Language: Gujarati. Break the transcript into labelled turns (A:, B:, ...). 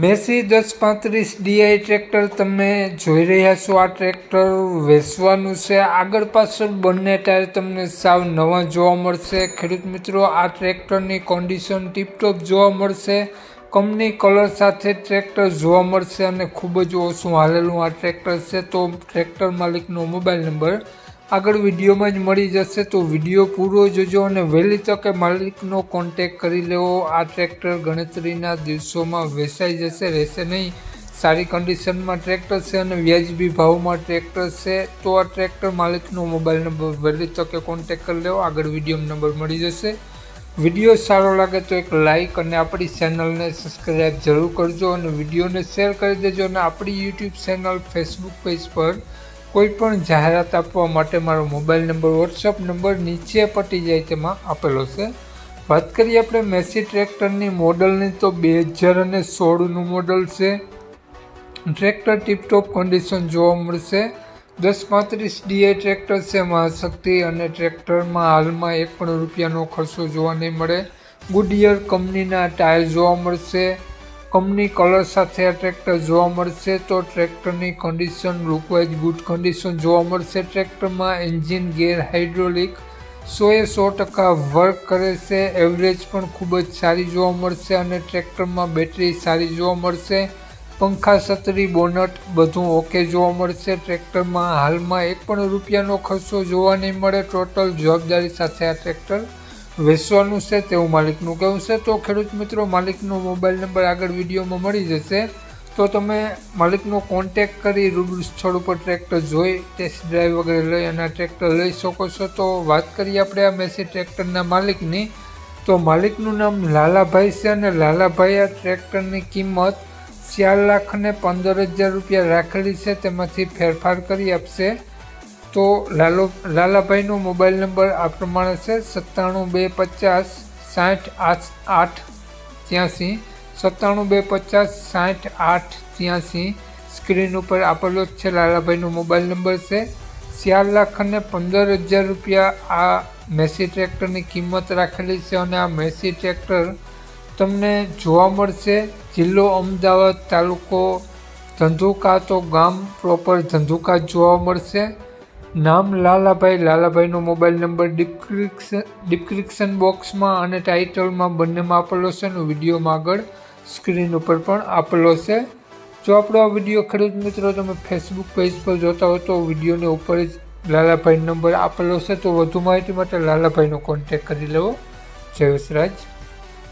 A: મેસી દસ પાંત્રીસ ડીઆઈ ટ્રેક્ટર તમે જોઈ રહ્યા છો. આ ટ્રેક્ટર વેચવાનું છે. આગળ પાછળ બંને ટાયર તમને સાવ નવા જોવા મળશે. ખેડૂત મિત્રો, આ ટ્રેક્ટરની કોન્ડિશન ટીપટોપ જોવા મળશે. કંપની કલર સાથે ટ્રેક્ટર જોવા મળશે અને ખૂબ જ ઓછું હાલેલું આ ટ્રેક્ટર છે. તો ટ્રેક્ટર માલિકનો મોબાઈલ નંબર આગળ વિડીયોમાં જ મળી જશે, તો વીડિયો પૂરો જોજો અને વહેલી તકે માલિકનો કોન્ટેક કરી લેવો. આ ટ્રેક્ટર ગણતરીના દિવસોમાં વેચાઈ જશે, રહેશે નહીં. સારી કન્ડિશનમાં ટ્રેક્ટર છે અને વ્યાજબી ભાવમાં ટ્રેક્ટર છે. તો આ ટ્રેક્ટર માલિકનો મોબાઈલ નંબર વહેલી તકે કોન્ટેક કરી લેવો. આગળ વીડિયો નંબર મળી જશે. વીડિયો સારો લાગે તો એક લાઇક અને આપણી ચેનલને સબસ્ક્રાઈબ જરૂર કરજો અને વિડીયોને શેર કરી દેજો અને આપણી યુટ્યુબ ચેનલ ફેસબુક પેજ પર કોઈ પણ જાહેરાત આપવા માટે મારો મોબાઈલ નંબર વોટ્સઅપ નંબર નીચે પટી જાય તેમાં આપેલો છે. વાત કરીએ આપણે મેસી ટ્રેક્ટરની મોડલની, તો બે હજાર અને સોળનું મોડલ છે. ટ્રેક્ટર ટીપટોપ કન્ડિશન જોવા મળશે. દસ પાંત્રીસ ડીએ ટ્રેક્ટર છે મહાશક્તિ, અને ટ્રેક્ટરમાં હાલમાં એક પણ રૂપિયાનો ખર્ચો જોવા નહીં મળે. ગુડિયર કંપનીના ટાયર જોવા મળશે. કંપની કલર સાથે આ ટ્રેક્ટર જોવા મળશે તો ટ્રેક્ટરની કન્ડિશન લુકવાઇઝ ગુડ કન્ડિશન જોવા મળશે. ટ્રેક્ટરમાં એન્જિન ગેર હાઇડ્રોલિક સોએ સો ટકા વર્ક કરે છે. એવરેજ પણ ખૂબ જ સારી જોવા મળશે અને ટ્રેક્ટરમાં બેટરી સારી જોવા મળશે. પંખા, છત્રી બોનટ બધું ઓકે જોવા મળશે. ટ્રેક્ટરમાં હાલમાં એક પણ રૂપિયાનો ખર્ચો જોવા નહીં મળે. ટોટલ જવાબદારી સાથે આ ટ્રેક્ટર વેચવાનું છે, તેવું માલિકનું કહેવું છે. તો ખેડૂત મિત્રો, માલિકનો મોબાઈલ નંબર આગળ વિડીયોમાં મળી જશે. તો તમે માલિકનો કોન્ટેક કરી રૂબરૂ સ્થળ ઉપર ટ્રેક્ટર જોઈ ટેસ્ટ ડ્રાઈવ વગેરે લઈ અને ટ્રેક્ટર લઈ શકો છો. તો વાત કરીએ આપણે આ મેસી ટ્રેક્ટરના માલિકની. તો માલિકનું નામ લાલાભાઈ છે અને લાલાભાઈ આ ટ્રેક્ટરની કિંમત ચાર લાખ પંદર હજાર રૂપિયા રાખેલી છે. તેમાંથી ફેરફાર કરી આપશે. તો લાલો, લાલાભાઈનો મોબાઈલ નંબર આ પ્રમાણે છે, સત્તાણું બે પચાસ સાઠ આઠ આઠ ત્યાંસી. સત્તાણું બે પચાસ સાઠ આઠ ત્યાંસી. સ્ક્રીન ઉપર આપેલો જ છે, લાલાભાઈનો મોબાઈલ નંબર છે. ચાર લાખ અને પંદર હજાર રૂપિયા આ મેસી ટ્રેક્ટરની કિંમત રાખેલી છે અને આ મેસી ટ્રેક્ટર તમને જોવા મળશે. જિલ્લો અમદાવાદ તાલુકો ધંધુકા તો ગામ પ્રોપર ધંધુકા જોવા મળશે. નામ લાલાભાઈ. લાલાભાઈનો મોબાઈલ નંબર ડિસ્ક્રિપ્શન ડિસ્ક્રિપ્શન બોક્સમાં અને ટાઇટલમાં બંનેમાં આપેલો છે. અને વિડીયોમાં આગળ સ્ક્રીન ઉપર પણ આપેલો છે. જો આપણો આ વીડિયો ખેડૂત મિત્રો, તમે ફેસબુક પેજ પર જોતા હો તો વિડીયોને ઉપર જ લાલાભાઈ નંબર આપેલો છે. તો વધુ માહિતી માટે લાલાભાઈનો કોન્ટેક કરી લેવો. જય